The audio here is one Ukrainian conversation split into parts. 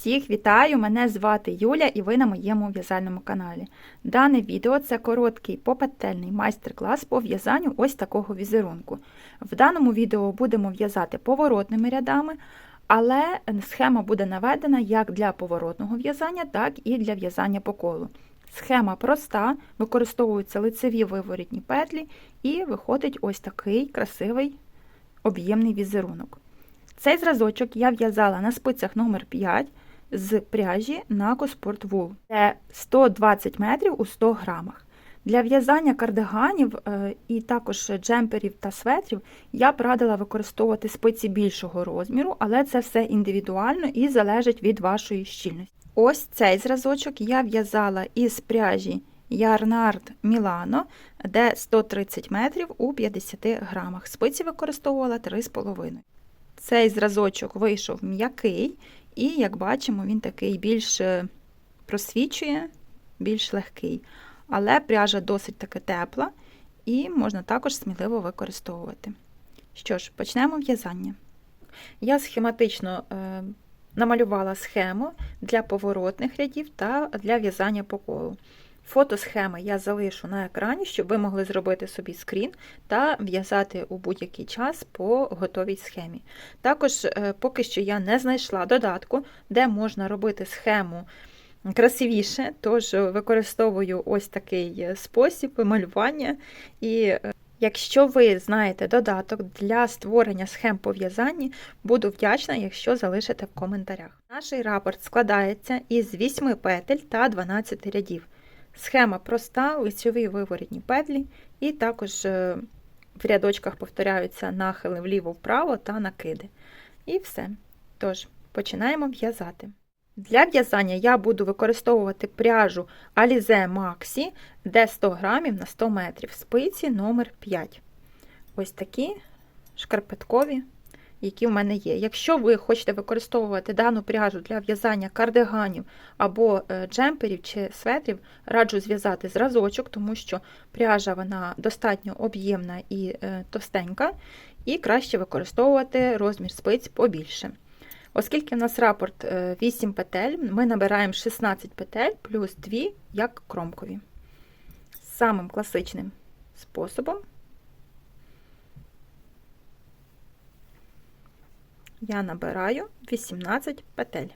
Всіх вітаю! Мене звати Юля і ви на моєму в'язальному каналі. Дане відео це короткий попетельний майстер-клас по в'язанню ось такого візерунку. В даному відео будемо в'язати поворотними рядами, але схема буде наведена як для поворотного в'язання, так і для в'язання по колу. Схема проста, використовуються лицеві виворітні петлі, і виходить ось такий красивий об'ємний візерунок. Цей зразочок я в'язала на спицях номер 5 з пряжі Naco Sport Wool. Це 120 метрів у 100 грамах. Для в'язання кардиганів е, і також джемперів та светрів я б радила використовувати спиці більшого розміру, але це все індивідуально і залежить від вашої щільності. Ось цей зразочок я в'язала із пряжі Yarnard Milano, де 130 метрів у 50 грамах. Спиці використовувала 3,5. Цей зразочок вийшов м'який, і, як бачимо, він такий більш е, просвічує, більш легкий. Але пряжа досить таки тепла і можна також сміливо використовувати. Що ж, почнемо в'язання. Я схематично е, намалювала схему для поворотних рядів та для в'язання по колу. Фото схеми я залишу на екрані, щоб ви могли зробити собі скрін та в'язати у будь-який час по готовій схемі. Також, е, поки що я не знайшла додатку, де можна робити схему красивіше, тож використовую ось такий спосіб малювання. І е, Якщо ви знаєте додаток для створення схем по в'язанні, буду вдячна, якщо залишите в коментарях. Наш рапорт складається із 8 петель та 12 рядів. Схема проста, лицьові виворітні петлі, і також е, в рядочках повторяються нахили вліво-вправо та накиди. І все. Тож, починаємо в'язати. Для в'язання я буду використовувати пряжу Alize Maxi, де 100 грамів на 100 метрів, спиці номер 5 Ось такі шкарпеткові які в мене є. Якщо ви хочете використовувати дану пряжу для в'язання кардиганів або е, джемперів чи светрів, раджу зв'язати зразочок, тому що пряжа вона достатньо об'ємна і е, товстенька, і краще використовувати розмір спиць побільше. Оскільки в нас рапорт 8 е, петель, ми набираємо 16 петель плюс 2 як кромкові. Самим класичним способом я набираю 18 петель.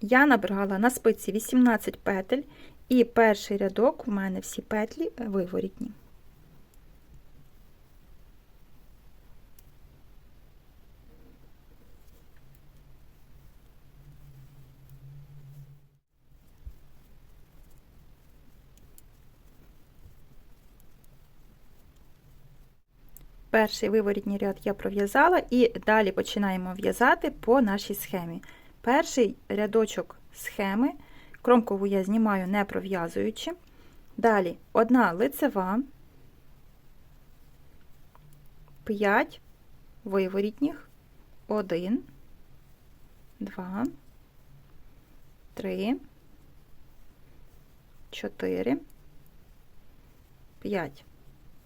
Я набрала на спиці 18 петель, і перший рядок у мене всі петлі виворітні. Перший виворітній ряд я пров'язала, і далі починаємо в'язати по нашій схемі. Перший рядочок схеми, кромкову я знімаю не пров'язуючи. Далі одна лицева, 5 виворітніх, 1, 2, 3, 4, 5.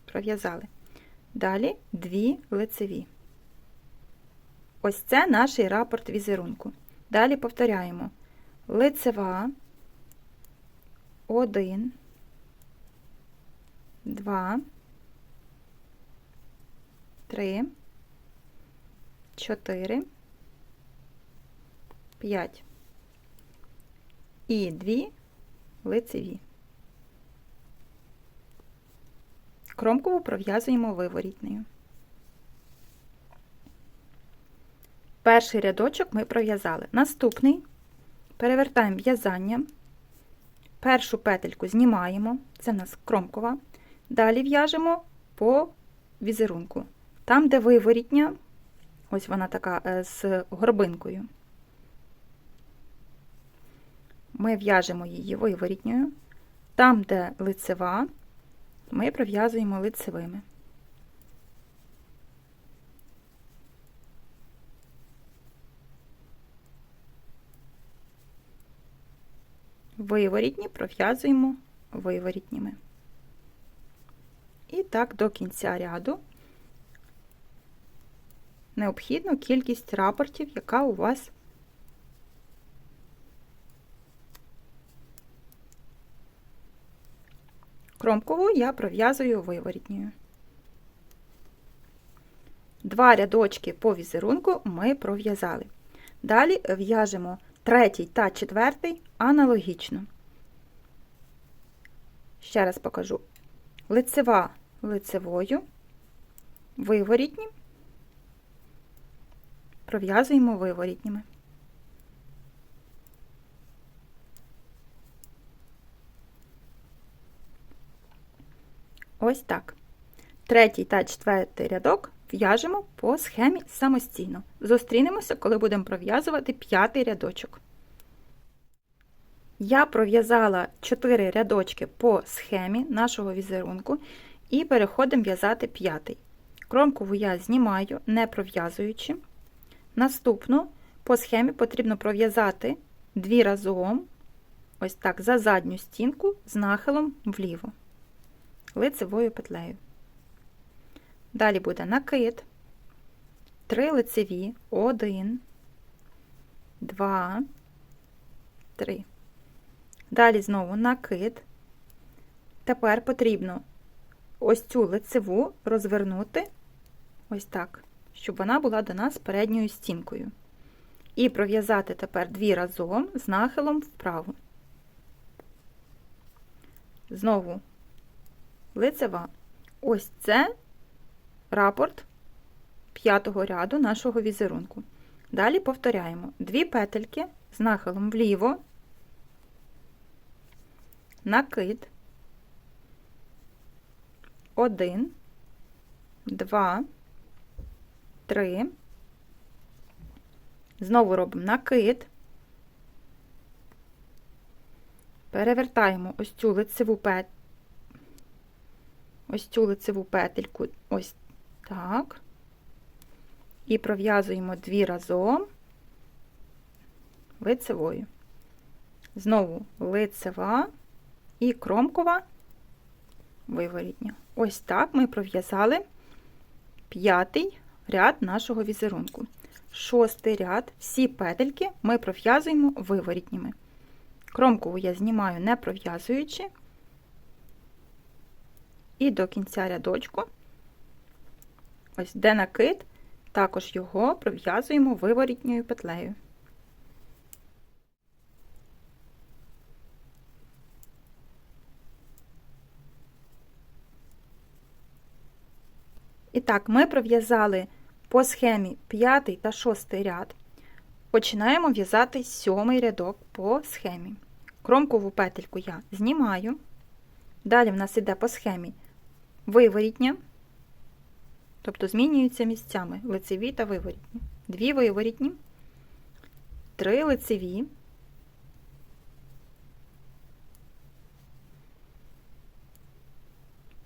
Пров'язали. Далі дві лицеві. Ось це наш рапорт візерунку. Далі повторяємо лицева, один, два, три, чотири, п'ять. І дві лицеві. Кромкову пров'язуємо виворітнею. Перший рядочок ми пров'язали. Наступний перевертаємо в'язання, першу петельку знімаємо, це в нас кромкова. Далі в'яжемо по візерунку. Там, де виворітня, ось вона така е, з горбинкою. Ми в'яжемо її виворітньою. Там, де лицева, ми пров'язуємо лицевими. Виворітні пров'язуємо виворітніми. І так до кінця ряду необхідну кількість рапортів, яка у вас Кромкову я пров'язую виворітньою. Два рядочки по візерунку ми пров'язали. Далі в'яжемо третій та четвертий аналогічно. Ще раз покажу. Лицева лицевою, виворітні, пров'язуємо виворітніми. Ось так. Третій та четвертий рядок в'яжемо по схемі самостійно. Зустрінемося, коли будемо пров'язувати п'ятий рядочок. Я пров'язала 4 рядочки по схемі нашого візерунку і переходимо в'язати п'ятий. Кромкову я знімаю, не пров'язуючи. Наступну по схемі потрібно пров'язати дві разом, ось так, за задню стінку з нахилом вліво, лицевою петлею. Далі буде накид, 3 лицеві, 1, 2, 3. Далі знову накид. Тепер потрібно ось цю лицеву розвернути ось так, щоб вона була до нас передньою стінкою. І пров'язати тепер дві разом з нахилом вправо. Знову лицева. Ось це рапорт п'ятого ряду нашого візерунку. Далі повторяємо дві петельки з нахилом вліво накид, один, два, три. Знову робимо накид, перевертаємо ось цю лицеву пет... ось цю лицеву петельку, ось так, і пров'язуємо дві разом лицевою. Знову лицева і кромкова виворітня. Ось так ми пров'язали п'ятий ряд нашого візерунку. Шостий ряд, всі петельки ми пров'язуємо виворітніми. Кромкову я знімаю не пров'язуючи, і до кінця рядочку, ось де накид, також його пров'язуємо виворітньою петлею. І так, ми пров'язали по схемі 5 та 6 ряд. Починаємо в'язати сьомий рядок по схемі. Кромкову петельку я знімаю. Далі в нас йде по схемі виворітня, тобто змінюються місцями лицеві та виворітні. Дві виворітні, три лицеві,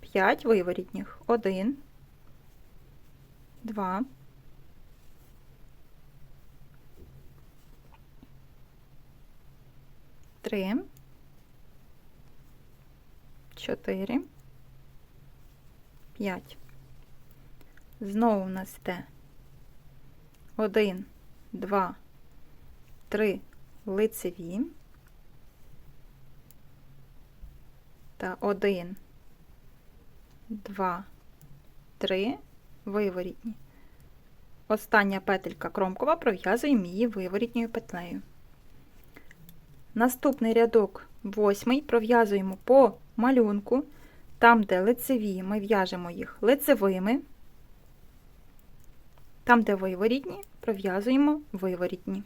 п'ять виворітніх, один два, три, чотири, п'ять. Знову у нас йде один, два, три лицеві та один, два, три виворітні. Остання петелька кромкова пров'язуємо її виворітньою петлею. Наступний рядок восьмий пров'язуємо по малюнку, там, де лицеві, ми в'яжемо їх лицевими, там, де виворітні, пров'язуємо виворітні.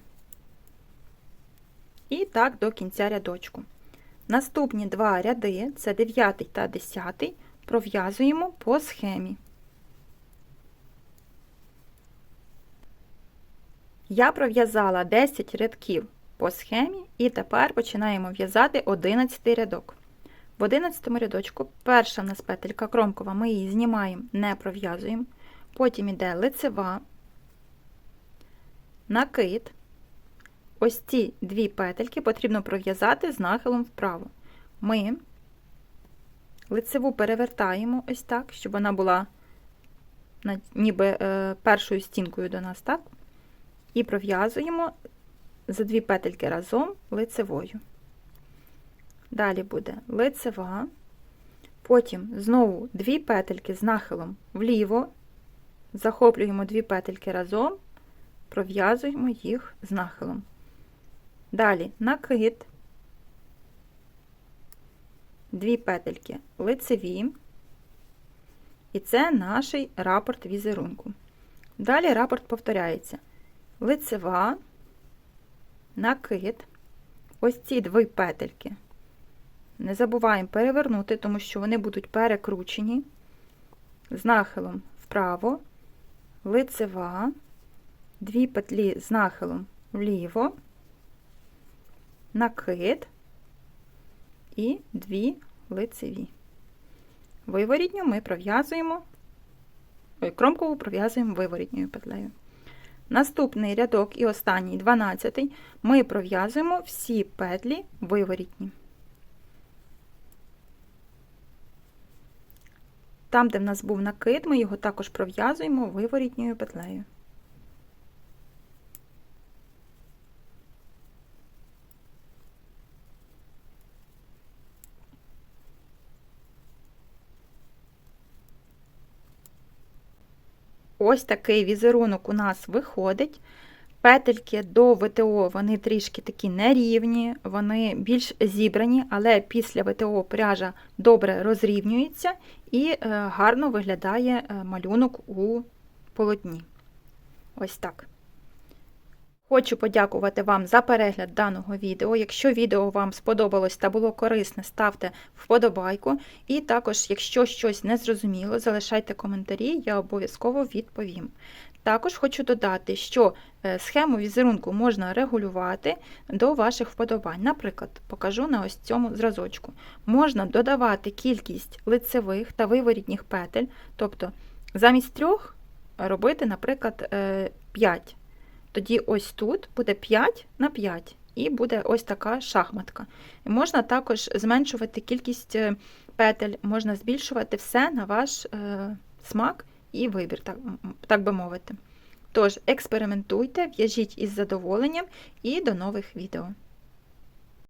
І так до кінця рядочку. Наступні два ряди це 9 та 10, пров'язуємо по схемі. Я пров'язала 10 рядків по схемі, і тепер починаємо в'язати 11 рядок. В 11 рядочку перша в нас петелька кромкова, ми її знімаємо, не пров'язуємо. Потім йде лицева, накид. Ось ці дві петельки потрібно пров'язати з нахилом вправо. Ми лицеву перевертаємо ось так, щоб вона була ніби е, першою стінкою до нас, так? І пров'язуємо за дві петельки разом лицевою. Далі буде лицева, потім знову дві петельки з нахилом вліво, захоплюємо дві петельки разом, пров'язуємо їх з нахилом. Далі накид, дві петельки лицеві, і це наш рапорт візерунку. Далі рапорт повторяється: лицева, накид, ось ці дві петельки. Не забуваємо перевернути, тому що вони будуть перекручені з нахилом вправо, лицева, дві петлі з нахилом вліво, накид і дві лицеві. Виворітню ми пров'язуємо, ой, кромкову пров'язуємо виворітньою петлею. Наступний рядок і останній, 12, ми пров'язуємо всі петлі виворітні. Там, де в нас був накид, ми його також пров'язуємо виворітньою петлею. Ось такий візерунок у нас виходить. Петельки до ВТО вони трішки такі нерівні, вони більш зібрані, але після ВТО пряжа добре розрівнюється і е, гарно виглядає е, малюнок у полотні. Ось так. Хочу подякувати вам за перегляд даного відео. Якщо відео вам сподобалось та було корисне, ставте вподобайку. І також, якщо щось не зрозуміло, залишайте коментарі, я обов'язково відповім. Також хочу додати, що е, схему візерунку можна регулювати до ваших вподобань. Наприклад, покажу на ось цьому зразочку. Можна додавати кількість лицевих та виворітніх петель, тобто замість трьох робити, наприклад, 5. Тоді ось тут буде 5 на 5 і буде ось така шахматка. Можна також зменшувати кількість е, петель, можна збільшувати все на ваш е, смак і вибір, так, так би мовити. Тож, експериментуйте, в'яжіть із задоволенням і до нових відео.